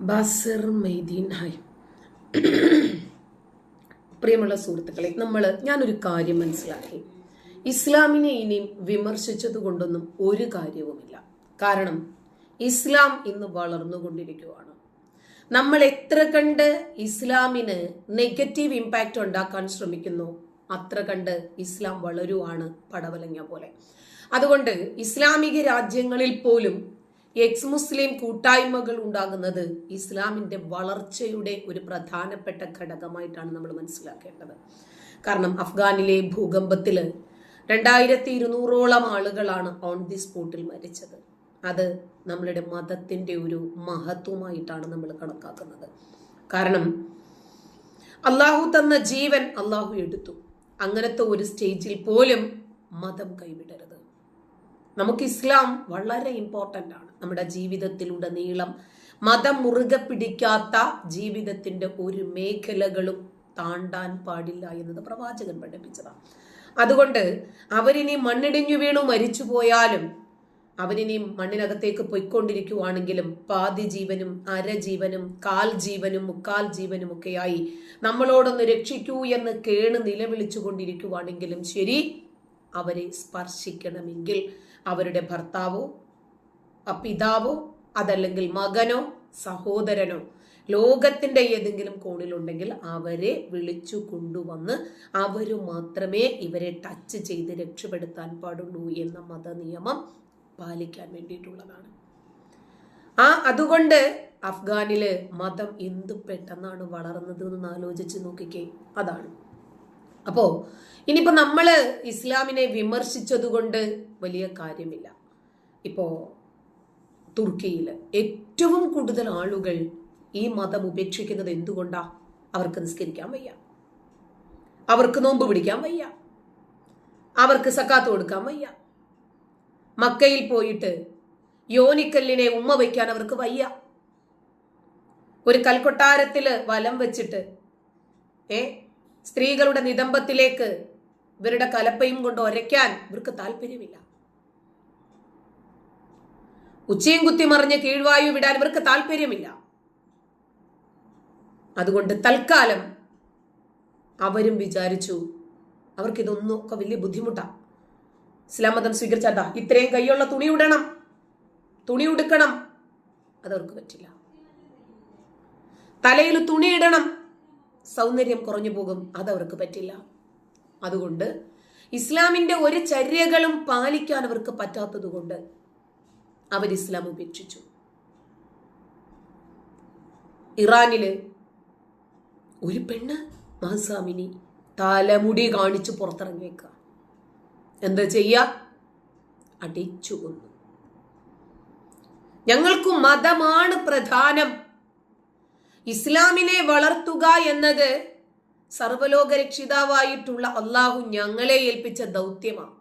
Basir Mydeen high പ്രിയമുള്ള സുഹൃത്തുക്കളെ നമ്മൾ ഞാനൊരു കാര്യം മനസ്സിലാക്കി. ഇസ്ലാമിനെ ഇനിയും വിമർശിച്ചത് കൊണ്ടൊന്നും ഒരു കാര്യവുമില്ല. കാരണം ഇസ്ലാം ഇന്ന് വളർന്നുകൊണ്ടിരിക്കുകയാണ് നമ്മൾ എത്ര കണ്ട് ഇസ്ലാമിന് നെഗറ്റീവ് ഇമ്പാക്റ്റ് ഉണ്ടാക്കാൻ ശ്രമിക്കുന്നു അത്ര കണ്ട് ഇസ്ലാം വളരുവാണ് പടവലങ്ങ പോലെ. അതുകൊണ്ട് ഇസ്ലാമിക രാജ്യങ്ങളിൽ പോലും എക്സ് മുസ്ലിം കൂട്ടായ്മകൾ ഉണ്ടാകുന്നത് ഇസ്ലാമിന്റെ വളർച്ചയുടെ ഒരു പ്രധാനപ്പെട്ട ഘടകമായിട്ടാണ് നമ്മൾ മനസ്സിലാക്കേണ്ടത്. കാരണം അഫ്ഗാനിലെ ഭൂകമ്പത്തിൽ രണ്ടായിരത്തി ഇരുന്നൂറോളം ആളുകളാണ് ഓൺ ദി സ്പോട്ടിൽ മരിച്ചത്. അത് നമ്മളുടെ മതത്തിന്റെ ഒരു മഹത്വമായിട്ടാണ് നമ്മൾ കണക്കാക്കുന്നത്. കാരണം അള്ളാഹു തന്ന ജീവൻ അള്ളാഹു എടുത്തു. അങ്ങനത്തെ ഒരു സ്റ്റേജിൽ പോലും മതം കൈവിടരുത്. നമുക്ക് ഇസ്ലാം വളരെ ഇമ്പോർട്ടന്റ് ആണ്. നമ്മുടെ ജീവിതത്തിലുടനീളം മതം മുറുകെ പിടിക്കാത്ത ജീവിതത്തിന്റെ ഒരു മേഖലകളും താണ്ടാൻ പാടില്ല എന്നത് പ്രവാചകൻ പഠിപ്പിച്ചതാണ്. അതുകൊണ്ട് അവരിനി മണ്ണിടിഞ്ഞു വീണു മരിച്ചു പോയാലും അവരിനി മണ്ണിനകത്തേക്ക് പൊയ്ക്കൊണ്ടിരിക്കുവാണെങ്കിലും പാതി ജീവനും അരജീവനും കാൽ ജീവനും മുക്കാൽ ജീവനും ഒക്കെയായി നമ്മളോടൊന്ന് രക്ഷിക്കൂ എന്ന് കേണ് നിലവിളിച്ചു കൊണ്ടിരിക്കുവാണെങ്കിലും ശരി അവരെ സ്പർശിക്കണമെങ്കിൽ അവരുടെ ഭർത്താവോ പിതാവോ അതല്ലെങ്കിൽ മകനോ സഹോദരനോ ലോകത്തിന്റെ ഏതെങ്കിലും കോണിലുണ്ടെങ്കിൽ അവരെ വിളിച്ചു കൊണ്ടുവന്ന് അവർ മാത്രമേ ഇവരെ ടച്ച് ചെയ്ത് രക്ഷപ്പെടുത്താൻ പാടുള്ളൂ എന്ന മതനിയമം പാലിക്കാൻ വേണ്ടിയിട്ടുള്ളതാണ്. ആ അതുകൊണ്ട് അഫ്ഗാനിൽ മതം എന്തു പെട്ടെന്നാണ് വളർന്നത് എന്ന് ആലോചിച്ച് നോക്കിക്കേ. അതാണ്. അപ്പോ ഇനിയിപ്പോ നമ്മൾ ഇസ്ലാമിനെ വിമർശിച്ചതുകൊണ്ട് വലിയ കാര്യമില്ല. ഇപ്പോൾ തുർക്കിയിൽ ഏറ്റവും കൂടുതൽ ആളുകൾ ഈ മതം ഉപേക്ഷിക്കുന്നത് എന്തുകൊണ്ടാ? അവർക്ക് നിസ്കരിക്കാൻ വയ്യ. അവർക്ക് നോമ്പ് പിടിക്കാൻ വയ്യ. അവർക്ക് സക്കാത്ത് കൊടുക്കാൻ വയ്യ. മക്കയിൽ പോയിട്ട് യോനിക്കല്ലിനെ ഉമ്മ വയ്ക്കാൻ അവർക്ക് വയ്യ. ഒരു കൽക്കൊട്ടാരത്തിൽ വലം വെച്ചിട്ട് ഏ സ്ത്രീകളുടെ നിദമ്പത്തിലേക്ക് ഇവരുടെ കലപ്പയും കൊണ്ട് ഒരയ്ക്കാൻ ഇവർക്ക് താല്പര്യമില്ല. ഉച്ചയും കുത്തി മറിഞ്ഞ് കീഴ്വായു വിടാൻ ഇവർക്ക് താല്പര്യമില്ല അതുകൊണ്ട് തൽക്കാലം അവരും വിചാരിച്ചു അവർക്ക് ഇതൊന്നും ഒക്കെ വലിയ ബുദ്ധിമുട്ടാ. ഇസ്ലാം മതം സ്വീകരിച്ചാട്ടാ ഇത്രയും കൈയുള്ള തുണി ഉടണം. തുണി ഉടുക്കണം. അതവർക്ക് പറ്റില്ല. തലയിൽ തുണി ഇടണം. സൗന്ദര്യം കുറഞ്ഞു പോകും അതവർക്ക് പറ്റില്ല. അതുകൊണ്ട് ഇസ്ലാമിന്റെ ഒരു ചര്യകളും പാലിക്കാൻ അവർക്ക് പറ്റാത്തത് കൊണ്ട് അവർ ഇസ്ലാം ഉപേക്ഷിച്ചു. ഇറാനിൽ ഒരു പെണ്ണ് മഹസാമിനി തലമുടി കാണിച്ച് പുറത്തിറങ്ങിയേക്കുക. എന്താ ചെയ്യ? അടിച്ചു കൊന്നു. ഞങ്ങൾക്ക് മതമാണ് പ്രധാനം. ഇസ്ലാമിനെ വളർത്തുക എന്നത് സർവലോക രക്ഷിതാവായിട്ടുള്ള അള്ളാഹു ഞങ്ങളെ ഏൽപ്പിച്ച ദൗത്യമാണ്.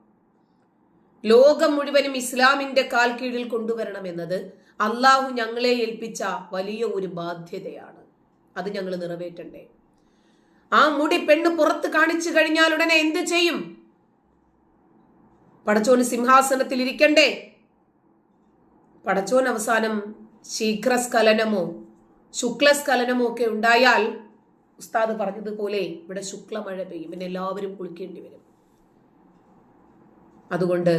ലോകം മുഴുവനും ഇസ്ലാമിന്റെ കാൽ കീഴിൽ കൊണ്ടുവരണമെന്നത് അള്ളാഹു ഞങ്ങളെ ഏൽപ്പിച്ച വലിയ ഒരു ബാധ്യതയാണ്. അത് ഞങ്ങൾ നിറവേറ്റണ്ടേ? ആ മുടി പെണ്ണ് പുറത്ത് കാണിച്ചു കഴിഞ്ഞാൽ ഉടനെ എന്ത് ചെയ്യും? പടച്ചോന് സിംഹാസനത്തിൽ ഇരിക്കണ്ടേ? പടച്ചോൻ അവസാനം ശീഘ്രസ്ഖലനമോ ശുക്ലസ്ഖലനമോ ഒക്കെ ഉണ്ടായാൽ ഉസ്താദ് പറഞ്ഞതുപോലെ ഇവിടെ ശുക്ലമഴ പെയ്യും. പിന്നെ എല്ലാവരും കുളിക്കേണ്ടി വരും. അതുകൊണ്ട്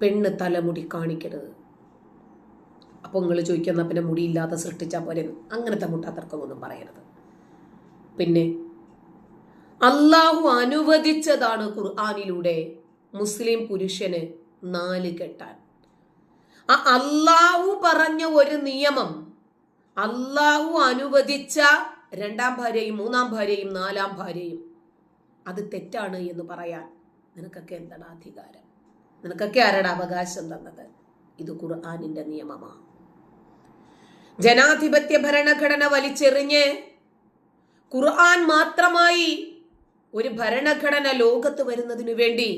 പെണ്ണ് തലമുടി കാണിക്കരുത്. അപ്പോൾ നിങ്ങൾ ചോദിക്കുന്ന പിന്നെ മുടിയില്ലാതെ സൃഷ്ടിച്ചാൽ പോരെ അങ്ങനത്തെ മുട്ടാത്തർക്കമൊന്നും പറയരുത്. പിന്നെ അള്ളാഹു അനുവദിച്ചതാണ് ഖുർആാനിലൂടെ മുസ്ലിം പുരുഷന് നാല് കെട്ടാൻ. ആ അള്ളാഹു പറഞ്ഞ ഒരു നിയമം അള്ളാഹു അനുവദിച്ച രണ്ടാം ഭാര്യയും മൂന്നാം ഭാര്യയും നാലാം ഭാര്യയും അത് തെറ്റാണ് എന്ന് പറയാൻ നിനക്കൊക്കെ എന്താണ് അധികാരം? നിനക്കൊക്കെ ആരുടെ അവകാശം തന്നത്? ഇത് ഖുർആാനിന്റെ നിയമമാണ് ജനാധിപത്യ ഭരണഘടന വലിച്ചെറിഞ്ഞ് ഖുർആൻ മാത്രമായി ഒരു ഭരണഘടന ലോകത്ത് വരുന്നതിനു വേണ്ടി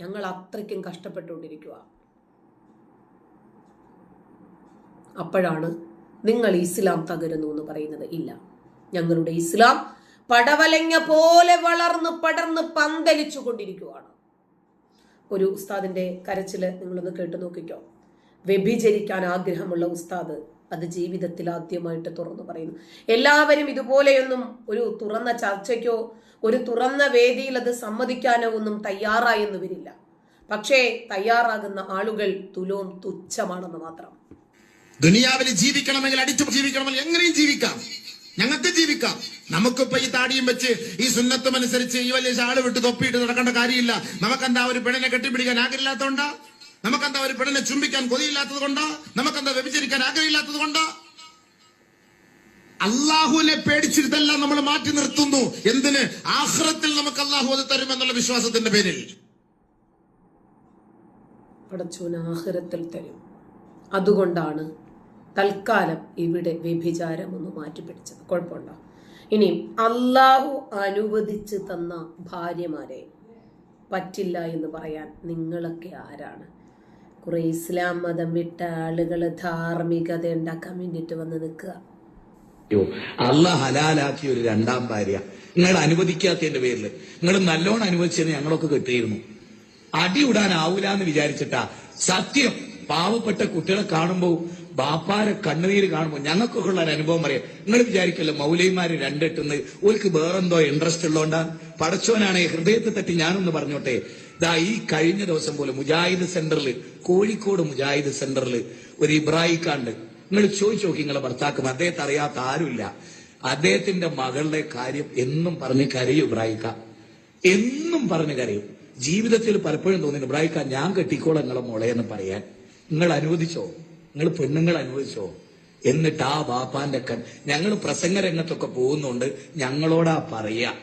ഞങ്ങൾ അത്രയ്ക്കും കഷ്ടപ്പെട്ടുകൊണ്ടിരിക്കുക അപ്പോഴാണ് നിങ്ങൾ ഇസ്ലാം തകരുന്നു എന്ന് പറയുന്നത്. ഇല്ല. ഞങ്ങളുടെ ഇസ്ലാം പടവലങ്ങ പോലെ വളർന്ന് പടർന്ന് പന്തലിച്ചു കൊണ്ടിരിക്കുകയാണ് ഒരു ഉസ്താദിന്റെ കരച്ചിൽ നിങ്ങളൊന്ന് കേട്ടു നോക്കിക്കോ. വ്യഭിചരിക്കാൻ ആഗ്രഹമുള്ള ഉസ്താദ് അത് ജീവിതത്തിൽ ആദ്യമായിട്ട് തുറന്നു പറയുന്നു. എല്ലാവരും ഇതുപോലെയൊന്നും ഒരു തുറന്ന ചർച്ചയ്ക്കോ ഒരു തുറന്ന വേദിയിൽ അത് സമ്മതിക്കാനോ ഒന്നും തയ്യാറായെന്ന് വരില്ല. പക്ഷേ തയ്യാറാകുന്ന ആളുകൾ തുലോം തുച്ഛമാണെന്ന് മാത്രം. ദുനിയാവിൽ ജീവിക്കണമെങ്കിൽ അടിച്ചു ജീവിക്കണമെങ്കിൽ എങ്ങനെയും ജീവിക്കാം. ഞങ്ങൾക്ക് ജീവിക്കാം. നമുക്കിപ്പോ ഈ താടിയും വെച്ച് ഈ സുന്നത്തും അനുസരിച്ച് ഈ വലിയ ഷാൾ വിട്ട് തൊപ്പിയിട്ട് നടക്കേണ്ട കാര്യമില്ല. നമുക്കെന്താ ഒരു പെണ്ണിനെ കെട്ടിപ്പിടിക്കാൻ ആഗ്രഹമില്ലാത്തതുകൊണ്ടാ നമുക്കെന്താ ഒരു പെണ്ണിനെ ചുംബിക്കാൻ കൊതിയില്ലാത്തത് കൊണ്ടാ നമുക്കെന്താ വ്യഭിചരിക്കാൻ ആഗ്രഹമില്ലാത്തത് കൊണ്ടാ അള്ളാഹുവിനെ പേടിച്ചിരുതെല്ലാം നമ്മൾ മാറ്റി നിർത്തുന്നു. എന്തിന്? ആഹ്റത്തിൽ നമുക്ക് അള്ളാഹു അത് തരുമെന്നുള്ള വിശ്വാസത്തിന്റെ പേരിൽ. പടച്ചോൻ ആഹ്റത്തിൽ തരും. അതുകൊണ്ടാണ് തൽക്കാലം ഇവിടെ വ്യഭിചാരം ഒന്ന് മാറ്റിപ്പിടിച്ചത്. കുഴപ്പമുണ്ടോ? ഇനി അള്ളാഹു അനുവദിച്ച് തന്ന ഭാര്യമാരെ പറ്റില്ല എന്ന് പറയാൻ നിങ്ങളൊക്കെ ആരാണ്? കുറേ ഇസ്ലാം മതം വിട്ട ആളുകൾ ധാർമ്മികത ഉണ്ടാക്കാൻ വേണ്ടിയിട്ട് വന്ന് നിൽക്കുക. അള്ളാഹ് ഹലാലാക്കിയ ഒരു രണ്ടാം ഭാര്യ. നിങ്ങൾ അനുവദിക്കാത്തതിന്റെ പേരിൽ നിങ്ങൾ നല്ലോണം അനുവദിച്ചതിന് ഞങ്ങളൊക്കെ കിട്ടിയിരുന്നു. അടി ഇടാനാവൂല എന്ന് വിചാരിച്ചിട്ടാ സത്യം പാവപ്പെട്ട കുട്ടികളെ കാണുമ്പോ ബാപ്പാരെ കണ്ണുനീര് കാണുമ്പോൾ ഞങ്ങൾക്കൊക്കെ ഉള്ള ഒരു അനുഭവം പറയാം. നിങ്ങൾ വിചാരിക്കല്ലോ മൗലൈമാര് രണ്ടെട്ടുന്ന്. ഓർക്ക് വേറെന്തോ ഇൻട്രസ്റ്റ് ഉള്ളതുകൊണ്ടാ പടച്ചോനാണ് ഹൃദയത്തെ തട്ടി ഞാനൊന്ന് പറഞ്ഞോട്ടെ. ദാ ഈ കഴിഞ്ഞ ദിവസം പോലെ മുജാഹിദ് സെന്ററിൽ കോഴിക്കോട് മുജാഹിദ് സെന്ററിൽ ഒരു ഇബ്രാഹിക്കാണ്ട് നിങ്ങൾ ചോദിച്ചു നോക്കി നിങ്ങളെ ഭർത്താക്കും അദ്ദേഹത്തെ അറിയാത്ത ആരുമില്ല. അദ്ദേഹത്തിന്റെ മകളുടെ കാര്യം എന്നും പറഞ്ഞ് കരയും ഇബ്രാഹിക്ക എന്നും പറഞ്ഞ് കരയും. ജീവിതത്തിൽ പലപ്പോഴും തോന്നി ഇബ്രാഹിക്ക ഞാൻ കെട്ടിക്കോളെ നിങ്ങളെ മോളെ എന്ന് പറയാൻ. നിങ്ങൾ അനുവദിച്ചോ? നിങ്ങൾ പെണ്ണുങ്ങൾ അനുവദിച്ചോ എന്നിട്ട് ആ ബാപ്പാന്റെ കൺ ഞങ്ങൾ പ്രസംഗ രംഗത്തൊക്കെ പോകുന്നുണ്ട്. ഞങ്ങളോടാ പറയാ.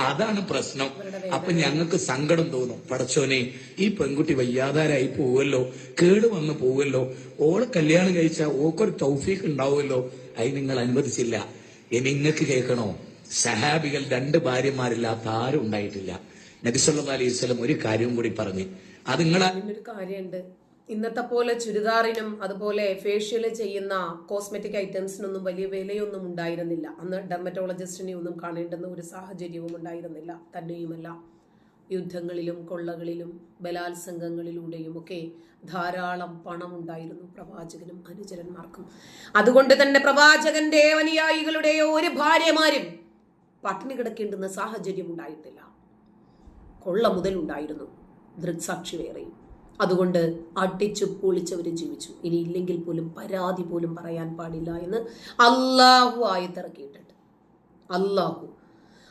അതാണ് പ്രശ്നം. അപ്പൊ ഞങ്ങൾക്ക് സങ്കടം തോന്നും. പടച്ചോനെ ഈ പെൺകുട്ടി വയ്യാതാരായി പോവല്ലോ? കേട് വന്ന് പോവല്ലോ? ഓളെ കല്യാണം കഴിച്ച ഓക്കൊരു തൗഫീഖ് ഉണ്ടാവുമല്ലോ? അത് നിങ്ങൾ അനുവദിച്ചില്ല. ഇനി നിങ്ങൾക്ക് കേൾക്കണോ? സഹാബികൾ രണ്ട് ഭാര്യമാരില്ലാത്ത ആരും ഉണ്ടായിട്ടില്ല. നബിസല്ലാ അലൈഹി സ്വലം ഒരു കാര്യവും കൂടി പറഞ്ഞു. അത് നിങ്ങളെ അതിനൊരു കാര്യമുണ്ട്. ഇന്നത്തെ പോലെ ചുരിദാറിനും അതുപോലെ ഫേഷ്യൽ ചെയ്യുന്ന കോസ്മെറ്റിക് ഐറ്റംസിനൊന്നും വലിയ വിലയൊന്നും ഉണ്ടായിരുന്നില്ല. അന്ന് ഡെർമറ്റോളജിസ്റ്റിനെ ഒന്നും കാണേണ്ടുന്ന ഒരു സാഹചര്യവും ഉണ്ടായിരുന്നില്ല. തന്നെയുമല്ല യുദ്ധങ്ങളിലും കൊള്ളകളിലും ബലാത്സംഗങ്ങളിലൂടെയും ഒക്കെ ധാരാളം പണം ഉണ്ടായിരുന്നു പ്രവാചകനും അനുചരന്മാർക്കും. അതുകൊണ്ട് തന്നെ പ്രവാചകന്റെ അനുയായികളുടെയോ ഒരു ഭാര്യമാരും പട്ടിണി കിടക്കേണ്ടുന്ന സാഹചര്യം ഉണ്ടായിട്ടില്ല. കൊള്ള മുതൽ ഉണ്ടായിരുന്നു ദൃക്സാക്ഷി വേറെയും. അതുകൊണ്ട് അടിച്ചു പൊളിച്ചവർ ജീവിച്ചു. ഇനി ഇല്ലെങ്കിൽ പോലും പരാതി പോലും പറയാൻ പാടില്ല എന്ന് അള്ളാഹു ആയത്തിറക്കിയിട്ടുണ്ട്. അള്ളാഹു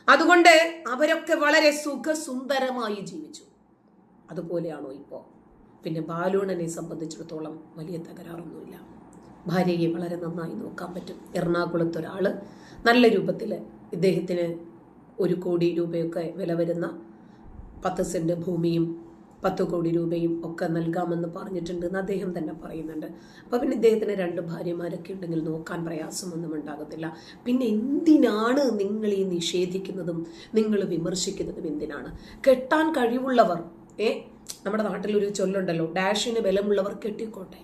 അതുകൊണ്ട് അവരൊക്കെ വളരെ സുഖസുന്ദരമായി ജീവിച്ചു. അതുപോലെയാണോ ഇപ്പോൾ പിന്നെ ബാലൂണനെ സംബന്ധിച്ചിടത്തോളം വലിയ തകരാറൊന്നുമില്ല. ഭാര്യയെ വളരെ നന്നായി നോക്കാൻ പറ്റും. എറണാകുളത്ത് ഒരാൾ നല്ല രൂപത്തിൽ ഇദ്ദേഹത്തിന് ഒരു കോടി രൂപയൊക്കെ വില വരുന്ന പത്ത് സെന്റ് ഭൂമിയും പത്ത് കോടി രൂപയും ഒക്കെ നൽകാമെന്ന് പറഞ്ഞിട്ടുണ്ട് എന്ന് അദ്ദേഹം തന്നെ പറയുന്നുണ്ട്. അപ്പോൾ പിന്നെ ഇദ്ദേഹത്തിന് രണ്ട് ഭാര്യമാരൊക്കെ ഉണ്ടെങ്കിൽ നോക്കാൻ പ്രയാസമൊന്നും ഉണ്ടാകത്തില്ല. പിന്നെ എന്തിനാണ് നിങ്ങൾ ഈ നിഷേധിക്കുന്നതും നിങ്ങൾ വിമർശിക്കുന്നതും എന്തിനാണ്? കെട്ടാൻ കഴിവുള്ളവർ ഏ? നമ്മുടെ നാട്ടിലൊരു ചൊല്ലുണ്ടല്ലോ ഡാഷിന് ബലമുള്ളവർ കെട്ടിക്കോട്ടെ.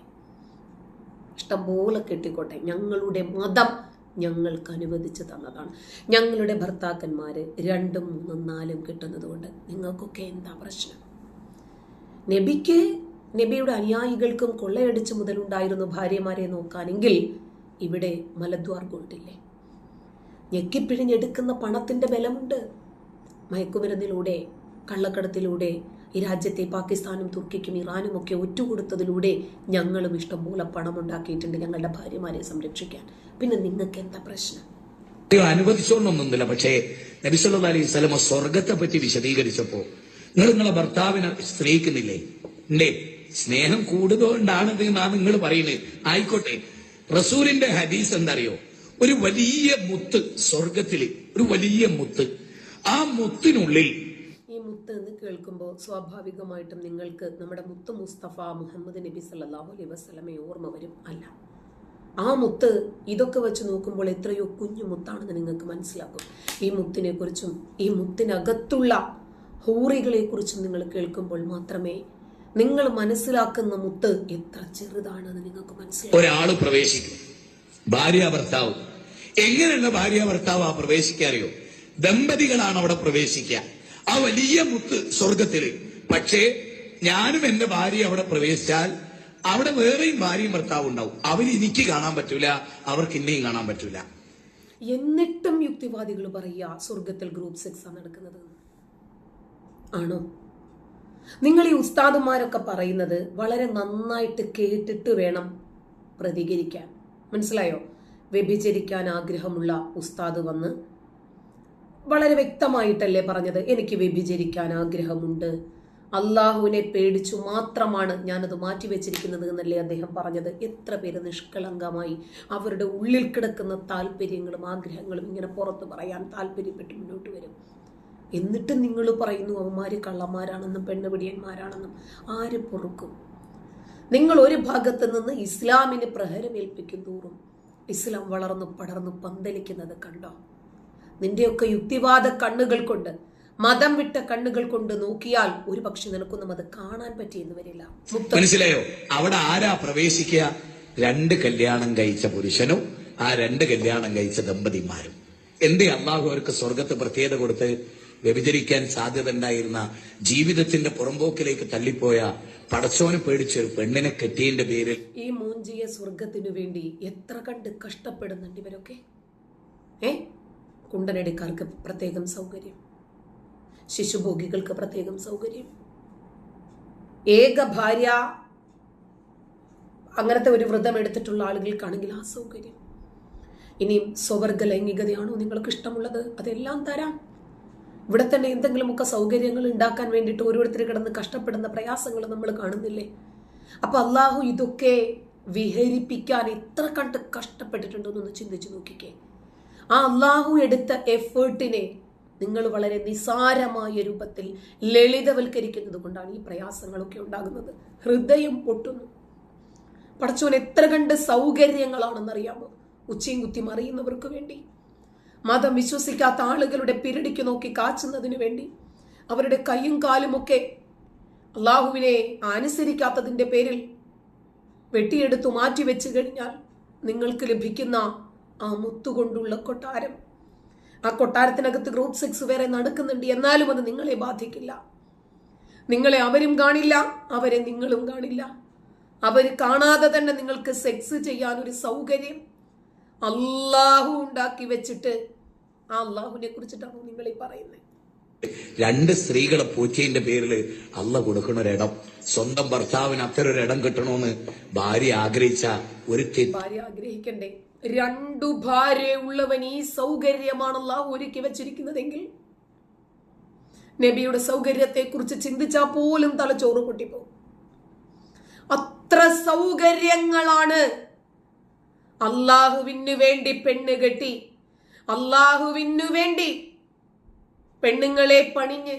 ഇഷ്ടംപോലെ കെട്ടിക്കോട്ടെ. ഞങ്ങളുടെ മതം ഞങ്ങൾക്ക് അനുവദിച്ചു തന്നതാണ്. ഞങ്ങളുടെ ഭർത്താക്കന്മാർ രണ്ടും മൂന്നും നാലും കിട്ടുന്നത് കൊണ്ട് നിങ്ങൾക്കൊക്കെ എന്താ പ്രശ്നം? നബിക്ക് നബിയുടെ അനുയായികൾക്കും കൊള്ളയടിച്ച് മുതലുണ്ടായിരുന്നു ഭാര്യമാരെ നോക്കാനെങ്കിൽ ഇവിടെ മലദ്വാർ ഗോൾഡില്ലേ ഞെക്കിപ്പിഴിഞ്ഞെടുക്കുന്ന പണത്തിന്റെ ബലമുണ്ട്. മയക്കുമരുന്നിലൂടെ കള്ളക്കടത്തിലൂടെ ഈ രാജ്യത്തെ പാകിസ്ഥാനും തുർക്കിക്കും ഇറാനും ഒക്കെ ഒറ്റുകൊടുത്തതിലൂടെ ഞങ്ങളും ഇഷ്ടംപോലെ പണം ഉണ്ടാക്കിയിട്ടുണ്ട് ഞങ്ങളുടെ ഭാര്യമാരെ സംരക്ഷിക്കാൻ. പിന്നെ നിങ്ങൾക്ക് എന്താ പ്രശ്നം? അനുവദിച്ചോണ്ടൊന്നുമില്ല പക്ഷേ നബിസല്ലാ അലൈഹി സ്വലമ സ്വർഗത്തെ പറ്റി വിശദീകരിച്ചപ്പോ നിങ്ങൾ നിങ്ങളെ ഭർത്താവിനെ സ്നേഹിക്കുന്നില്ലേ? ഉണ്ടേ സ്നേഹം കൂടുതലുകൊണ്ടാണ് ഇത് എന്നാണ് നിങ്ങൾ പറയുന്നത്. ആയിക്കോട്ടെ. റസൂലിന്റെ ഹദീസ് എന്തറിയോ? ഒരു വലിയ മുത്ത് സ്വർഗത്തിൽ ഒരു വലിയ മുത്ത്. ആ മുത്തിനുള്ളിൽ ഈ മുത്ത് എന്ന് കേൾക്കുമ്പോൾ സ്വാഭാവികമായിട്ടും നിങ്ങൾക്ക് നമ്മുടെ മുത്ത് മുസ്തഫ മുഹമ്മദ് നബി സല്ലല്ലാഹു അലൈഹി വസല്ലമയെ ഓർമ്മ വരും അല്ല. ആ മുത്ത് ഇതൊക്കെ വെച്ച് നോക്കുമ്പോൾ എത്രയോ കുഞ്ഞു മുത്താണെന്ന് നിങ്ങൾക്ക് മനസ്സിലാക്കും ഈ മുത്തിനെ കുറിച്ചും ഈ മുത്തിനകത്തുള്ള ഹൂറികളെ കുറിച്ച് നിങ്ങൾ കേൾക്കുമ്പോൾ മാത്രമേ നിങ്ങൾ മനസ്സിലാക്കുന്ന മുത്ത് എത്ര ചെറുതാണെന്ന് നിങ്ങൾക്ക് മനസ്സിലാക്കും ഒരാൾ പ്രവേശിക്കും. ഭാര്യ ഭർത്താവ്. എങ്ങനെയുള്ള ഭാര്യ ഭർത്താവ് ആ പ്രവേശിക്കാറിയോ? ദമ്പതികളാണ് അവിടെ പ്രവേശിക്കുക. ആ വലിയ മുത്ത് സ്വർഗത്തിൽ പക്ഷേ ഞാനും എന്റെ ഭാര്യ അവിടെ പ്രവേശിച്ചാൽ അവിടെ വേറെയും ഭാര്യയും ഭർത്താവും ഉണ്ടാവും. അവർ എനിക്ക് കാണാൻ പറ്റൂല അവർക്ക് എന്നെയും കാണാൻ പറ്റൂല. എന്നിട്ടും യുക്തിവാദികൾ പറയുക സ്വർഗത്തിൽ ഗ്രൂപ്പ് സെക്സ് ആണ് നടക്കുന്നത്. ആണോ? നിങ്ങൾ ഈ ഉസ്താദുമാരൊക്കെ പറയുന്നത് വളരെ നന്നായിട്ട് കേട്ടിട്ട് വേണം പ്രതികരിക്കാൻ. മനസ്സിലായോ? വ്യഭിചരിക്കാൻ ആഗ്രഹമുള്ള ഉസ്താദ് വന്ന് വളരെ വ്യക്തമായിട്ടല്ലേ പറഞ്ഞത് എനിക്ക് വ്യഭിചരിക്കാൻ ആഗ്രഹമുണ്ട്. അള്ളാഹുവിനെ പേടിച്ചു മാത്രമാണ് ഞാനത് മാറ്റിവെച്ചിരിക്കുന്നത് എന്നല്ലേ അദ്ദേഹം പറഞ്ഞത്? എത്ര പേര് നിഷ്കളങ്കമായി അവരുടെ ഉള്ളിൽ കിടക്കുന്ന താല്പര്യങ്ങളും ആഗ്രഹങ്ങളും ഇങ്ങനെ പുറത്ത് പറയാൻ താല്പര്യപ്പെട്ട് മുന്നോട്ട് വരും. എന്നിട്ട് നിങ്ങൾ പറയുന്നു അവന്മാർ കള്ളന്മാരാണെന്നും പെണ്ണുപിടിയന്മാരാണെന്നും ആര് പൊറുക്കും? നിങ്ങൾ ഒരു ഭാഗത്ത് നിന്ന് ഇസ്ലാമിന് പ്രഹരമേൽപ്പിക്കും തോറും ഇസ്ലാം വളർന്നു പടർന്നു പന്തലിക്കുന്നത് കണ്ടോ? നിന്റെയൊക്കെ യുക്തിവാദ കണ്ണുകൾ കൊണ്ട് മതം വിട്ട കണ്ണുകൾ കൊണ്ട് നോക്കിയാൽ ഒരു പക്ഷെ നിനക്കൊന്നും അത് കാണാൻ പറ്റിയെന്ന് വരില്ല. മനസ്സിലായോ? അവിടെ ആരാ പ്രവേശിക്കുക? രണ്ട് കല്യാണം കഴിച്ച പുരുഷനും ആ രണ്ട് കല്യാണം കഴിച്ച ദമ്പതിമാരും. എന്തേ അള്ളാഹു അവർക്ക് സ്വർഗത്ത് പ്രത്യേകത കൊടുത്ത് വ്യഭിചരിക്കാൻ സാധ്യത ഉണ്ടായിരുന്ന ജീവിതത്തിന്റെ പുറമ്പോക്കിലേക്ക് തള്ളിപ്പോയ പടച്ചോനെ പേടിച്ച പെണ്ണിനെ കെട്ടിയതിന്റെ പേരിൽ ഈ മൂഞ്ചിയ സ്വർഗത്തിനു വേണ്ടി എത്ര കണ്ട് കഷ്ടപ്പെടുന്നുണ്ട് ഇവരൊക്കെ? ഏ? കുണ്ടനടിക്കാർക്ക് പ്രത്യേകം സൗകര്യം. ശിശുഭോഗികൾക്ക് പ്രത്യേകം സൗകര്യം. ഏക ഭാര്യ അങ്ങനത്തെ ഒരു വ്രതം എടുത്തിട്ടുള്ള ആളുകൾക്കാണെങ്കിൽ ആ സൗകര്യം. ഇനിയും സ്വവർഗ ലൈംഗികതയാണോ നിങ്ങൾക്ക് ഇഷ്ടമുള്ളത് അതെല്ലാം തരാം. ഇവിടെ തന്നെ എന്തെങ്കിലുമൊക്കെ സൗകര്യങ്ങൾ ഉണ്ടാക്കാൻ വേണ്ടിയിട്ട് ഓരോരുത്തർ കിടന്ന് കഷ്ടപ്പെടുന്ന പ്രയാസങ്ങൾ നമ്മൾ കാണുന്നില്ലേ? അപ്പൊ അള്ളാഹു ഇതൊക്കെ വിഹരിപ്പിക്കാൻ എത്ര കണ്ട് കഷ്ടപ്പെട്ടിട്ടുണ്ടെന്നൊന്ന് ചിന്തിച്ചു നോക്കിക്കേ. ആ അള്ളാഹു എടുത്ത എഫേർട്ടിനെ നിങ്ങൾ വളരെ നിസാരമായ രൂപത്തിൽ ലളിതവൽക്കരിക്കുന്നത് കൊണ്ടാണ് ഈ പ്രയാസങ്ങളൊക്കെ ഉണ്ടാകുന്നത്. ഹൃദയം പൊട്ടുന്നു. പടച്ചോൻ എത്ര കണ്ട് സൗകര്യങ്ങളാണെന്നറിയാമോ? ഉച്ചയും കുത്തി മറിയുന്നവർക്ക് വേണ്ടി. മതം വിശ്വസിക്കാത്ത ആളുകളുടെ പിരടിക്ക് നോക്കി കാച്ചുന്നതിന് വേണ്ടി അവരുടെ കൈയും കാലുമൊക്കെ അള്ളാഹുവിനെ അനുസരിക്കാത്തതിന്റെ പേരിൽ വെട്ടിയെടുത്തു മാറ്റിവെച്ചു കഴിഞ്ഞാൽ നിങ്ങൾക്ക് ലഭിക്കുന്ന ആ മുത്തുകൊണ്ടുള്ള കൊട്ടാരം. ആ കൊട്ടാരത്തിനകത്ത് ഗ്രൂപ്പ് സെക്സ് വേറെ നടക്കുന്നുണ്ട്. എന്നാലും അത് നിങ്ങളെ ബാധിക്കില്ല. നിങ്ങളെ അവരും കാണില്ല അവരെ നിങ്ങളും കാണില്ല. അവർ കാണാതെ തന്നെ നിങ്ങൾക്ക് സെക്സ് ചെയ്യാനൊരു സൗകര്യം അള്ളാഹു ഉണ്ടാക്കി വെച്ചിട്ട് ആ അള്ളാഹുവിനെ കുറിച്ചിട്ടാണോ നിങ്ങൾ ഈ പറയുന്നത് രണ്ട് സ്ത്രീകളെ പൂച്ചയിന്റെ പേരിൽ അള്ള കൊടുക്കണ ഒരിടം സ്വന്തം ഭർത്താവിന് അത്ര ഒരു ഇടം കിട്ടണമെന്ന് ഭാര്യ ആഗ്രഹിച്ച ഒരു ഭാര്യ ആഗ്രഹിക്കണ്ടേ? രണ്ടു ഭാര്യ ഉള്ളവൻ ഈ സൗകര്യമാണ് അള്ളാഹു ഒരുക്കി വെച്ചിരിക്കുന്നതെങ്കിൽ? നബിയുടെ സൗകര്യത്തെ കുറിച്ച് ചിന്തിച്ചാൽ പോലും തലച്ചോറ് പൊട്ടിപ്പോകും. അത്ര സൗകര്യങ്ങളാണ് അള്ളാഹുവിന് വേണ്ടി പെണ്ണ് കെട്ടി അള്ളാഹുവിനു വേണ്ടി. പെണ്ണുങ്ങളെ പണിഞ്ഞ്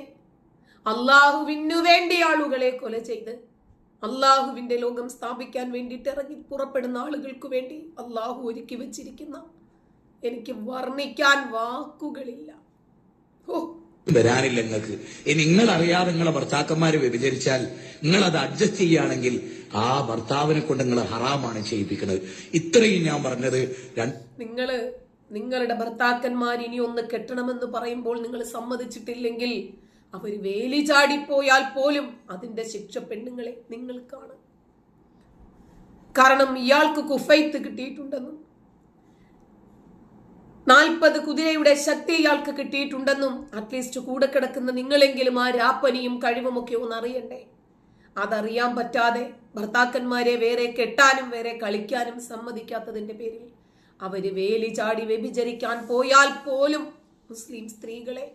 അള്ളാഹുവിനു വേണ്ടി ആളുകളെ കൊല ചെയ്ത് അള്ളാഹുവിന്റെ ലോകം സ്ഥാപിക്കാൻ വേണ്ടിയിട്ട് ഇറങ്ങി പുറപ്പെടുന്ന ആളുകൾക്ക് വേണ്ടി അള്ളാഹു ഒരുക്കി വെച്ചിരിക്കുന്ന എനിക്ക് വർണിക്കാൻ വാക്കുകളില്ല. ഓ വരാനില്ല നിങ്ങൾക്ക്. ഇനി നിങ്ങൾ അറിയാതെ നിങ്ങളെ ഭർത്താക്കന്മാര് വ്യഭിചരിച്ചാൽ നിങ്ങൾ അത് അഡ്ജസ്റ്റ് ചെയ്യുകയാണെങ്കിൽ ആ ഭർത്താവിനെ കൊണ്ട് നിങ്ങൾ ഹറാമാണ് ചെയ്യിപ്പിക്കുന്നത്. ഇത്രയും ഞാൻ പറഞ്ഞത്. നിങ്ങൾ നിങ്ങളുടെ ഭർത്താക്കന്മാർ ഇനി ഒന്ന് കെട്ടണമെന്ന് പറയുമ്പോൾ നിങ്ങൾ സമ്മതിച്ചിട്ടില്ലെങ്കിൽ അവർ വേലി ചാടിപ്പോയാൽ പോലും അതിന്റെ ശിക്ഷ പെണ്ണുങ്ങളെ നിങ്ങൾക്കാണ് കാരണം ഇയാൾക്ക് കുഫൈത്ത് കിട്ടിയിട്ടുണ്ടെന്നും നാൽപ്പത് കുതിരയുടെ ശക്തി ഇയാൾക്ക് കിട്ടിയിട്ടുണ്ടെന്നും അറ്റ്ലീസ്റ്റ് കൂടെ കിടക്കുന്ന നിങ്ങളെങ്കിലും ആ രാപ്പനിയും കഴിവുമൊക്കെ ഒന്ന് അറിയണ്ടേ? അതറിയാൻ പറ്റാതെ ഭർത്താക്കന്മാരെ വേറെ കെട്ടാനും വേറെ കളിക്കാനും സമ്മതിക്കാത്തതിന്റെ പേരിൽ അവർ വേലി ചാടി വ്യഭിചരിക്കാൻ പോയാൽ പോലും മുസ്ലിം സ്ത്രീകളെ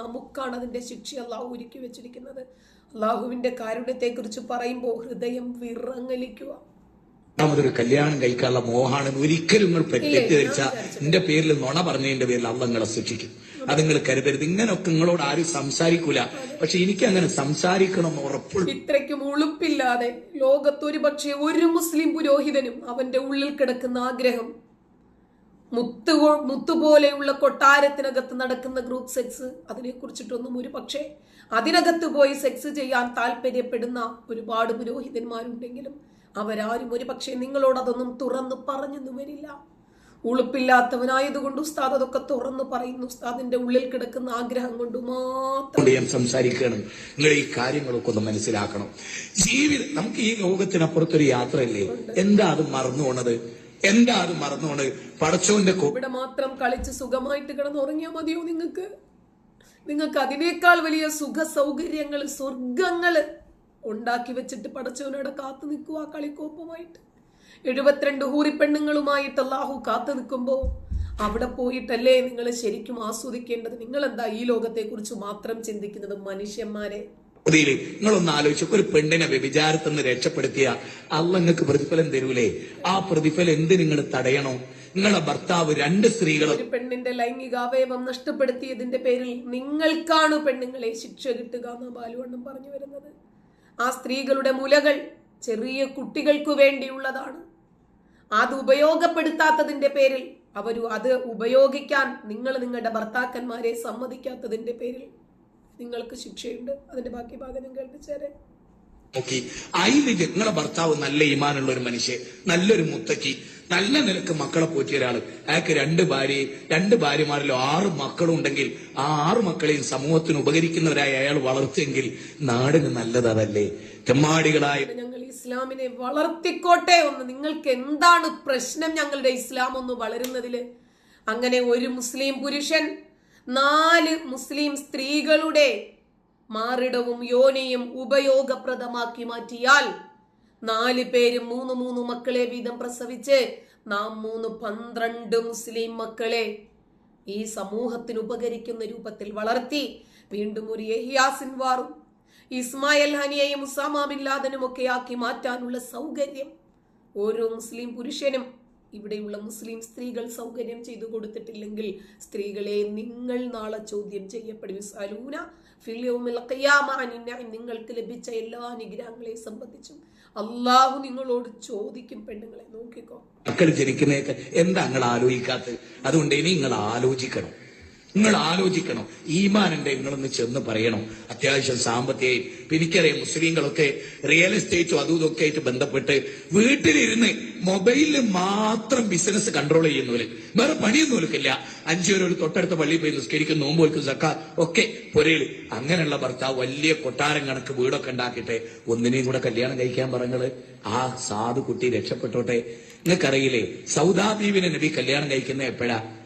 നമുക്കാണ് അതിന്റെ ശിക്ഷ അള്ളാഹു ഒരുക്കി വെച്ചിരിക്കുന്നത്. അള്ളാഹുവിന്റെ കാരുണ്യത്തെക്കുറിച്ച് പറയുമ്പോൾ ഹൃദയം വിറങ്ങലിക്കുക. ഒരു കല്യാണം കഴിക്കാനുള്ള മോഹാണ് ഒരിക്കലും നിങ്ങൾ തെറ്റിദ്ധരിച്ച എന്റെ പേരിൽ നുണ പറഞ്ഞതിന്റെ പേരിൽ അള്ള നിങ്ങളെ സൂക്ഷിക്കും അത് നിങ്ങൾ കരുതരുത്. ഇങ്ങനൊക്കെ നിങ്ങളോട് ആരും സംസാരിക്കൂല. പക്ഷെ എനിക്ക് അങ്ങനെ സംസാരിക്കണം ഉറപ്പുള്ളൂ ഇത്രയ്ക്കും ഉളുപ്പില്ലാതെ ലോകത്തൊരു പക്ഷേ ഒരു മുസ്ലിം പുരോഹിതനും അവന്റെ ഉള്ളിൽ കിടക്കുന്ന ആഗ്രഹം മുത്ത് മുത്തുപോലെയുള്ള കൊട്ടാരത്തിനകത്ത് നടക്കുന്ന ഗ്രൂപ്പ് സെക്സ് അതിനെ കുറിച്ചിട്ടൊന്നും ഒരു പക്ഷേ അതിനകത്ത് പോയി സെക്സ് ചെയ്യാൻ താല്പര്യപ്പെടുന്ന ഒരുപാട് പുരോഹിതന്മാരുണ്ടെങ്കിലും അവരാരും ഒരു പക്ഷേ നിങ്ങളോടതൊന്നും തുറന്ന് പറഞ്ഞെന്ന് വരില്ല. ഉളുപ്പില്ലാത്തവനായതുകൊണ്ട് ഉസ്താദ് അതൊക്കെ തുറന്ന് പറയുന്നു. ഉസ്താദിന്റെ ഉള്ളിൽ കിടക്കുന്ന ആഗ്രഹം കൊണ്ട് മാത്രം ഞാൻ സംസാരിക്കണം. നിങ്ങൾ ഈ കാര്യങ്ങളൊക്കെ ഒന്ന് മനസ്സിലാക്കണം. ജീവിതം നമുക്ക് ഈ ലോകത്തിനപ്പുറത്തൊരു യാത്രയല്ലേ? എന്താ അത് മറന്നു പോണത് എന്താ അത് മറന്നു പടച്ചോന്റെ ഇവിടെ മാത്രം കളിച്ച് സുഖമായിട്ട് കിടന്നുറങ്ങിയാ മതിയോ നിങ്ങൾക്ക്? നിങ്ങൾക്ക് അതിനേക്കാൾ വലിയ സുഖ സൗകര്യങ്ങൾ സ്വർഗങ്ങൾ ഉണ്ടാക്കി വെച്ചിട്ട് പടച്ചവനോടെ കാത്തു നിൽക്കുക കളിക്കോപ്പുമായിട്ട്. എഴുപത്തിരണ്ട് ഹൂറി പെണ്ണുങ്ങളുമായിട്ട് അള്ളാഹു കാത്തു നിൽക്കുമ്പോ അവിടെ പോയിട്ടല്ലേ നിങ്ങൾ ശരിക്കും ആസ്വദിക്കേണ്ടത്? നിങ്ങൾ എന്താ ഈ ലോകത്തെ കുറിച്ച് മാത്രം ചിന്തിക്കുന്നത് മനുഷ്യന്മാരെ? ഇതിൽ നിങ്ങളൊന്ന് ആലോചിച്ചു ഒരു പെണ്ണിനെ വ്യഭിചാരത്തിൽ നിന്ന് രക്ഷപ്പെടുത്തിയ അല്ല നിങ്ങൾക്ക് പ്രതിഫലം തരൂലേ? ആ പ്രതിഫലം എന്ത് നിങ്ങൾ തടയണോ? നിങ്ങളെ ഭർത്താവ് രണ്ട് സ്ത്രീകൾ പെണ്ണിന്റെ ലൈംഗിക അവയവം നഷ്ടപ്പെടുത്തിയതിന്റെ പേരിൽ നിങ്ങൾക്കാണ് പെണ്ണുങ്ങളെ ശിക്ഷ കിട്ടുക എന്ന് ബാലുവണ്ണം പറഞ്ഞു വരുന്നത്. ആ സ്ത്രീകളുടെ മുലകൾ ചെറിയ കുട്ടികൾക്കു വേണ്ടിയുള്ളതാണ്. അത് ഉപയോഗപ്പെടുത്താത്തതിന്റെ പേരിൽ അവർ അത് ഉപയോഗിക്കാൻ നിങ്ങൾ നിങ്ങളുടെ ഭർത്താക്കന്മാരെ സമ്മതിക്കാത്തതിന്റെ പേരിൽ നിങ്ങൾക്ക് ശിക്ഷയുണ്ട്. അതിന്റെ ബാക്കി ഭാഗം ഞാൻ കേൾപ്പിച്ചേരെ നോക്കി അതിൽ നിങ്ങളെ ഭർത്താവ് നല്ല ഈമാനുള്ള ഒരു മനുഷ്യൻ നല്ലൊരു മുത്തക്കി നല്ല നിലയ്ക്ക് മക്കളെ പോറ്റിയ ഒരാൾ. അയാൾക്ക് രണ്ട് ഭാര്യ രണ്ട് ഭാര്യമാരിലോ ആറ് മക്കളും ഉണ്ടെങ്കിൽ ആ ആറ് മക്കളെയും സമൂഹത്തിന് ഉപകരിക്കുന്നവരായി അയാൾ വളർത്തിയെങ്കിൽ നാടിന് നല്ലത് അതല്ലേ? തെമ്മാടികളായ ഞങ്ങൾ ഇസ്ലാമിനെ വളർത്തിക്കോട്ടെ ഒന്ന് നിങ്ങൾക്ക് എന്താണ് പ്രശ്നം ഞങ്ങളുടെ ഇസ്ലാം ഒന്ന് വളരുന്നതിൽ? അങ്ങനെ ഒരു മുസ്ലിം പുരുഷൻ നാല് മുസ്ലിം സ്ത്രീകളുടെ മാറിടവും യോനിയും ഉപയോഗപ്രദമാക്കി മാറ്റിയാൽ നാല് പേര് മൂന്ന് മൂന്ന് മക്കളെ വീതം പ്രസവിച്ച് നാം മൂന്ന് പന്ത്രണ്ട് മുസ്ലിം മക്കളെ ഈ സമൂഹത്തിന് ഉപകരിക്കുന്ന രൂപത്തിൽ വളർത്തി വീണ്ടും ഒരു യഹിയാസിൻവാറും ഇസ്മായിൽ ഹനിയെയും ഉസാമ ബിൻ ലാദനും ഒക്കെ ആക്കി മാറ്റാനുള്ള സൗകര്യം ഓരോ മുസ്ലിം പുരുഷനും ഇവിടെയുള്ള മുസ്ലിം സ്ത്രീകൾ സൗകര്യം ചെയ്തു കൊടുത്തിട്ടില്ലെങ്കിൽ സ്ത്രീകളെ നിങ്ങൾ നാളെ ചോദ്യം ചെയ്യപ്പെടും. സലൂന നിങ്ങൾക്ക് ലഭിച്ച എല്ലാ അനുഗ്രഹങ്ങളെയും സംബന്ധിച്ചും അള്ളാഹു നിങ്ങളോട് ചോദിക്കും പെണ്ണുങ്ങളെ നോക്കിക്കോ. മക്കൾ ജനിക്കുന്ന എന്താ നിങ്ങൾ ആലോചിക്കാത്തത്? അതുകൊണ്ട് ഇനി നിങ്ങൾ ആലോചിക്കണം. നിങ്ങൾ ആലോചിക്കണം. ഈമാനുണ്ട് നിങ്ങളൊന്ന് ചെന്ന് പറയണം. അത്യാവശ്യം സാമ്പത്തികമായി. ഇപ്പൊ എനിക്കറിയാം മുസ്ലിങ്ങളൊക്കെ റിയൽ എസ്റ്റേറ്റും അതും ഇതൊക്കെ ആയിട്ട് ബന്ധപ്പെട്ട് വീട്ടിലിരുന്ന് മൊബൈലിൽ മാത്രം ബിസിനസ് കൺട്രോൾ ചെയ്യുന്നവര്. വേറെ പണിയൊന്നും ഒരുക്കില്ല. അഞ്ചു പേര് ഒരു തൊട്ടടുത്ത പള്ളിയിൽ പോയി നിസ്കരിക്കും നോമ്പ് വെക്കും സക്ക ഒക്കെ പൊരയിൽ. അങ്ങനെയുള്ള ഭർത്താവ് വലിയ കൊട്ടാരം കണക്ക് വീടൊക്കെ ഉണ്ടാക്കിയിട്ട് ഒന്നിനെയും കൂടെ കല്യാണം കഴിക്കാൻ പറഞ്ഞത്. ആ സാധു കുട്ടി രക്ഷപ്പെട്ടോട്ടെ. നിങ്ങൾക്കറിയില്ലേ സൗദാബീവിനെ നബി കല്യാണം കഴിക്കുന്ന എപ്പോഴാ?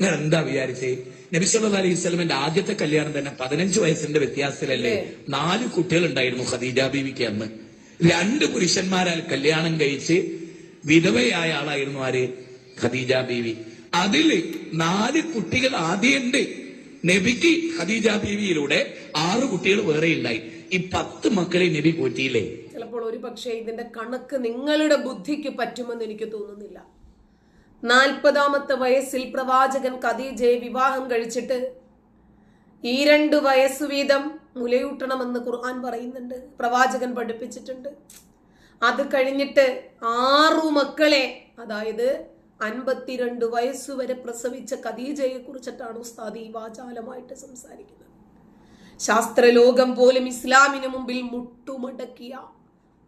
നിങ്ങൾ എന്താ വിചാരിച്ചേ? നബി സല്ലല്ലാഹു അലൈഹി സ്വലമിന്റെ ആദ്യത്തെ കല്യാണം തന്നെ പതിനഞ്ച് വയസ്സിന്റെ വ്യത്യാസത്തിലല്ലേ? നാല് കുട്ടികൾ ഉണ്ടായിരുന്നു ഖദീജ ബീവിക്ക് അന്ന്. രണ്ട് പുരുഷന്മാരാൽ കല്യാണം കഴിച്ച് വിധവയായ ആളായിരുന്നു ആര്? ഖദീജ ബീവി. അതിൽ നാല് കുട്ടികൾ ആദ്യമുണ്ട് നബിക്ക് ഖദീജ ബീവിയിലൂടെ ആറ് കുട്ടികൾ വേറെ ഉണ്ടായി. ഈ പത്ത് മക്കളെ നബി പോറ്റിയില്ലേ? ചിലപ്പോൾ ഒരു പക്ഷേ ഇതിന്റെ കണക്ക് നിങ്ങളുടെ ബുദ്ധിക്ക് പറ്റുമെന്ന് എനിക്ക് തോന്നുന്നില്ല. നാൽപ്പതാമത്തെ വയസ്സിൽ പ്രവാചകൻ ഖദീജയെ വിവാഹം കഴിച്ചിട്ട് ഈ രണ്ട് വയസ്സ് വീതം മുലയൂട്ടണമെന്ന് ഖുർആൻ പറയുന്നുണ്ട്. പ്രവാചകൻ പഠിപ്പിച്ചിട്ടുണ്ട്. അത് കഴിഞ്ഞിട്ട് ആറു മക്കളെ അതായത് അൻപത്തിരണ്ട് വയസ്സുവരെ പ്രസവിച്ച ഖദീജയെ കുറിച്ചിട്ടാണ് ഉസ്താദ് ഈ വാചാലമായിട്ട് സംസാരിക്കുന്നത്. ശാസ്ത്രലോകം പോലും ഇസ്ലാമിന് മുമ്പിൽ മുട്ടുമടക്കിയ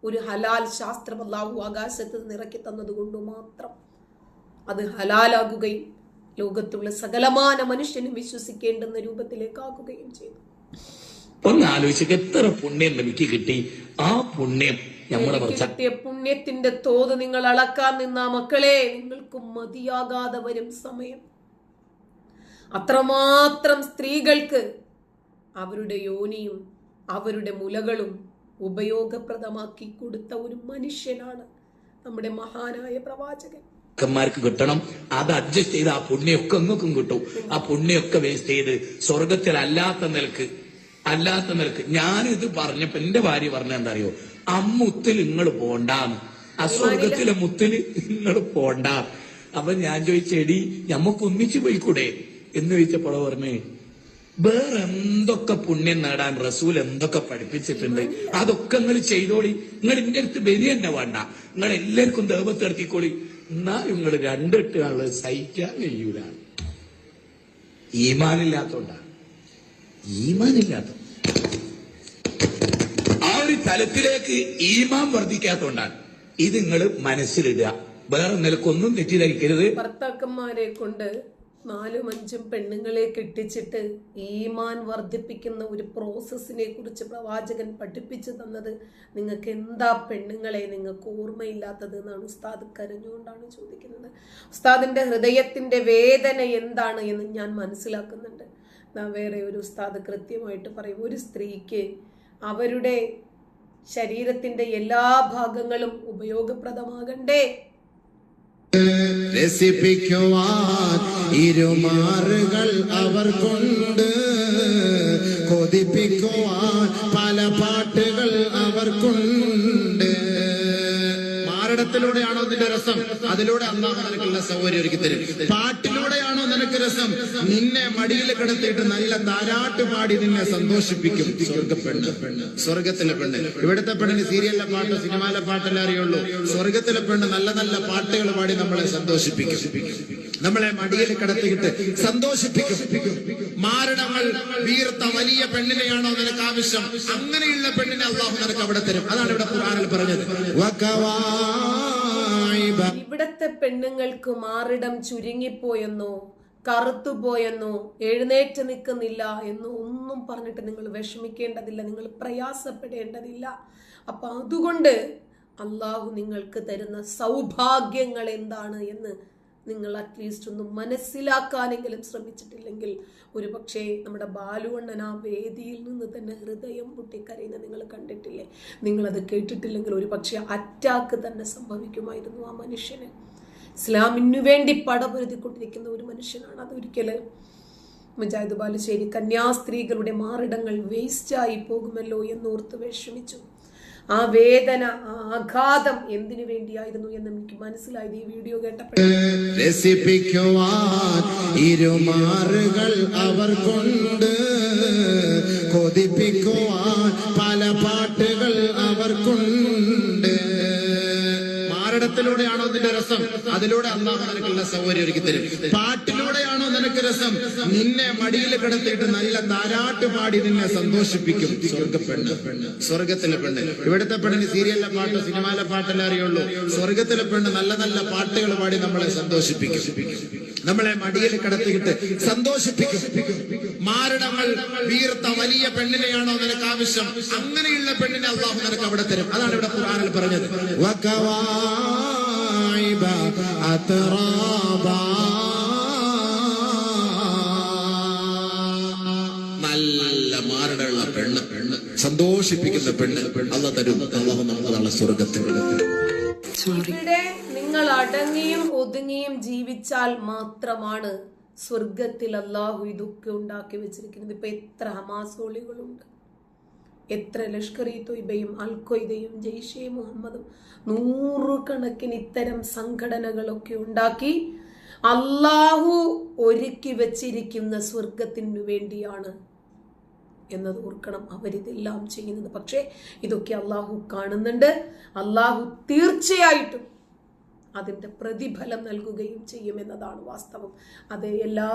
ഒരു ഹലാൽ ശാസ്ത്രം ആകാശത്ത് നിറക്കി തന്നതുകൊണ്ട് മാത്രം അത് ഹലാലാകുകയും ലോകത്തുള്ള സകലമാന മനുഷ്യനും വിശ്വസിക്കേണ്ടുന്ന രൂപത്തിലേക്കാക്കുകയും ചെയ്തു. ഒന്ന് ആലോചിക്കുക എത്ര പുണ്യം നമുക്ക് കിട്ടി. ആ പുണ്യം എനിക്ക് കിട്ടിയ പുണ്യത്തിന്റെ തോത് നിങ്ങൾ അളക്കാൻ നിന്ന മക്കളെ. നിങ്ങൾക്ക് മതിയാകാതെ വരും സമയം. അത്രമാത്രം സ്ത്രീകൾക്ക് അവരുടെ യോനിയും അവരുടെ മുലകളും ഉപയോഗപ്രദമാക്കി കൊടുത്ത ഒരു മനുഷ്യനാണ് നമ്മുടെ മഹാനായ പ്രവാചകൻ. ക്കന്മാർക്ക് കിട്ടണം. അത് അഡ്ജസ്റ്റ് ചെയ്ത് ആ പുണ്യമൊക്കെ അങ്ങക്കും കിട്ടും. ആ പുണ്യമൊക്കെ വേസ്റ്റ് ചെയ്ത് സ്വർഗത്തിൽ അല്ലാത്ത നിലയ്ക്ക് അല്ലാത്ത നിലയ്ക്ക്. ഞാനിത് പറഞ്ഞപ്പോ എന്റെ ഭാര്യ പറഞ്ഞ എന്താ അറിയോ അമ്മുത്തിൽ മുത്തിൽ നിങ്ങൾ പോണ്ടാന്ന്. ആ സ്വർഗത്തിലെ മുത്തിൽ നിങ്ങൾ പോണ്ട. അപ്പൊ ഞാൻ ചോദിച്ചെടി ഞമ്മക്ക് ഒന്നിച്ചു പോയിക്കൂടെ? എന്ന് ചോദിച്ചപ്പോഴോ പറഞ്ഞേ വേറെ എന്തൊക്കെ പുണ്യം നേടാൻ റസൂൽ എന്തൊക്കെ പഠിപ്പിച്ചിട്ടുണ്ട്? അതൊക്കെ നിങ്ങൾ ചെയ്തോളി. നിങ്ങൾ എന്റെ അടുത്ത് ബലി തന്നെ വേണ്ട. നിങ്ങൾ എല്ലാവർക്കും ദേവത്ത് എന്നാലും നിങ്ങൾ രണ്ടിട്ട് ആൾ സഹിക്കാൻ കഴിയൂലാണ് ഈമാനില്ലാത്തോണ്ടാണ് ഈമാനില്ലാത്ത ആ ഒരു തലത്തിലേക്ക് ഈമാൻ വർദ്ധിക്കാത്തോണ്ടാണ് ഇത് നിങ്ങൾ മനസ്സിലിടുക. വേറെ നിലക്കൊന്നും തെറ്റിദ്ധരിക്കരുത്. ഭർത്താക്കന്മാരെ കൊണ്ട് നാലും അഞ്ചും പെണ്ണുങ്ങളെ കെട്ടിച്ചിട്ട് ഈമാൻ വർദ്ധിപ്പിക്കുന്ന ഒരു പ്രോസസ്സിനെ കുറിച്ച് പ്രവാചകൻ പഠിപ്പിച്ചു തന്നത് നിങ്ങൾക്ക് എന്താ പെണ്ണുങ്ങളെ നിങ്ങൾക്ക് ഓർമ്മയില്ലാത്തത് എന്നാണ് ഉസ്താദ് കരഞ്ഞുകൊണ്ടാണ് ചോദിക്കുന്നത്. ഉസ്താദിന്റെ ഹൃദയത്തിന്റെ വേദന എന്താണ് എന്ന് ഞാൻ മനസ്സിലാക്കുന്നുണ്ട്. വേറെ ഒരു ഉസ്താദ് കൃത്യമായിട്ട് പറയും ഒരു സ്ത്രീക്ക് അവരുടെ ശരീരത്തിന്റെ എല്ലാ ഭാഗങ്ങളും ഉപയോഗപ്രദമാകണ്ടേ? രസിപ്പിക്കുവാൻ ഇരുമാറുകൾ അവർക്കുണ്ട്. കൊതിപ്പിക്കുവാൻ പല പാട്ടുകൾ അവർക്കുണ്ട്. മാരടത്തിലൂടെയാണോ നിന്റെ രസം? അതിലൂടെ അള്ളാഹു നിനക്കുള്ള സൗകര്യം ഒരുക്കി തരും. പാട്ടിലൂടെയാണോ നിനക്ക് രസം? നിന്നെ മടിയിൽ കിടത്തിയിട്ട് നല്ല താരാട്ട് പാടി നിന്നെ സന്തോഷിപ്പിക്കും സ്വർഗപ്പെണ്ണ് സ്വർഗത്തിലെ പെണ്ണ്. ഇവിടുത്തെ പെണ്ണിന് സീരിയലിലെ പാട്ട് സിനിമയിലെ പാട്ടല്ലേ അറിയുള്ളൂ. സ്വർഗത്തിലെ പെണ്ണ് നല്ല നല്ല പാട്ടുകൾ പാടി നമ്മളെ സന്തോഷിപ്പിക്കും. നമ്മളെ മടിയിൽ കിടത്തിയിട്ട് സന്തോഷിപ്പിക്കും. മാരണങ്ങൾ വീർത്ത വലിയ പെണ്ണിനെയാണോ നിനക്ക് ആവശ്യം? അങ്ങനെയുള്ള പെണ്ണിനെ അള്ളാഹു നിനക്ക് അവിടെ തരും. അതാണ് ഇവിടെ ഖുർആനിൽ പറഞ്ഞത്. വകവായിബ ഇവിടത്തെ പെണ്ണുങ്ങൾക്ക് മാറിടം ചുരുങ്ങിപ്പോയെന്നോ കറുത്തുപോയെന്നോ എഴുന്നേറ്റ് നിൽക്കുന്നില്ല എന്ന് ഒന്നും പറഞ്ഞിട്ട് നിങ്ങൾ വിഷമിക്കേണ്ടതില്ല നിങ്ങൾ പ്രയാസപ്പെടേണ്ടതില്ല. അപ്പൊ അതുകൊണ്ട് അള്ളാഹു നിങ്ങൾക്ക് തരുന്ന സൗഭാഗ്യങ്ങൾ എന്താണ് എന്ന് നിങ്ങൾ അറ്റ്ലീസ്റ്റ് ഒന്ന് മനസ്സിലാക്കാനെങ്കിലും ശ്രമിച്ചിട്ടില്ലെങ്കിൽ ഒരു പക്ഷേ നമ്മുടെ ബാലുവണ്ണൻ ആ വേദിയിൽ നിന്ന് തന്നെ ഹൃദയം പൊട്ടിക്കരയുന്ന നിങ്ങൾ കണ്ടിട്ടില്ലേ? നിങ്ങളത് കേട്ടിട്ടില്ലെങ്കിൽ ഒരു പക്ഷേ അറ്റാക്ക് തന്നെ സംഭവിക്കുമായിരുന്നു ആ മനുഷ്യന്. ഇസ്ലാമിനു വേണ്ടി പടപൊരുതിക്കൊണ്ടിരിക്കുന്ന ഒരു മനുഷ്യനാണ് അതൊരിക്കലും. മുജാഹിദ് ബാലുശ്ശേരി കന്യാസ്ത്രീകളുടെ മാറിടങ്ങൾ വേസ്റ്റായി പോകുമല്ലോ എന്നോർത്ത് വിഷമിച്ചു. ആ വേദന ആ ആഘാതം എന്തിനു വേണ്ടിയായിരുന്നു എന്ന് എനിക്ക് മനസ്സിലായത് ഈ വീഡിയോ കേട്ടപ്പോൾ രസിപ്പിക്കുവാൻ ഇരുമാറുകൾ അവർക്കുണ്ട് കൊതിപ്പിക്കുവാൻ പല പാട്ടുകൾ അവർക്കുണ്ട് മാരടത്തിലൂടെയാണോ നിന്റെ രസം? അതിലൂടെ അള്ളാഹു നിനക്കുള്ള സൗകര്യം ഒരുക്കി തരും. പാട്ടിലൂടെയാണോ നിനക്ക് രസം? നിന്നെ മടിയിൽ കിടത്തിയിട്ട് നല്ല താരാട്ട് പാടി നിന്നെ സന്തോഷിപ്പിക്കും. സ്വർഗപ്പെണ്ണ് സ്വർഗത്തിലെ പെണ്ണ്. ഇവിടുത്തെ പെണ്ണിന് സീരിയലിലെ പാട്ട് സിനിമയിലെ പാട്ടല്ലേ അറിയുള്ളൂ? സ്വർഗത്തിലെ പെണ്ണ് നല്ല നല്ല പാട്ടുകൾ പാടി നമ്മളെ സന്തോഷിപ്പിക്കും. നമ്മളെ മടിയിൽ കിടത്തിയിട്ട് സന്തോഷിപ്പിക്കും. മാരണങ്ങൾ വീർത്ത വലിയ പെണ്ണിനെയാണോ നിനക്ക് ആവശ്യം? അങ്ങനെയുള്ള പെണ്ണിനെ അള്ളാഹു നിനക്ക് അവിടെ തരും. അതാണ് ഇവിടെ ഖുർആനിൽ പറഞ്ഞത്. വകവായിബ أترابا. നല്ല പെണ്ണ് പെണ്ണ് സന്തോഷിപ്പിക്കുന്ന പെണ്ണ് അല്ല തരും. അള്ളാഹു നല്ല സ്വർഗത്തിൽ ഇവിടെ നിങ്ങൾ അടങ്ങിയും ഒതുങ്ങിയും ജീവിച്ചാൽ മാത്രമാണ് സ്വർഗത്തിൽ അള്ളാഹു ഇതൊക്കെ ഉണ്ടാക്കി വെച്ചിരിക്കുന്നത്. ഇപ്പൊ എത്ര ഹമാസോളികളുണ്ട് എത്ര ലഷ്കർ ഇ തൊയ്ബയും അൽ ഖ്വയ്ദയും ജെയ്ഷെ മുഹമ്മദും നൂറുകണക്കിന് ഇത്തരം സംഘടനകളൊക്കെ ഉണ്ടാക്കി അള്ളാഹു ഒരുക്കി വച്ചിരിക്കുന്ന സ്വർഗത്തിനു വേണ്ടിയാണ് എന്നത് ഓർക്കണം. അവരിതെല്ലാം ചെയ്യുന്നത്. പക്ഷേ ഇതൊക്കെ അള്ളാഹു കാണുന്നുണ്ട്. അള്ളാഹു തീർച്ചയായിട്ടും അതിന്റെ പ്രതിഫലം നൽകുകയും ചെയ്യുമെന്നതാണ് വാസ്തവം. അത് എല്ലാ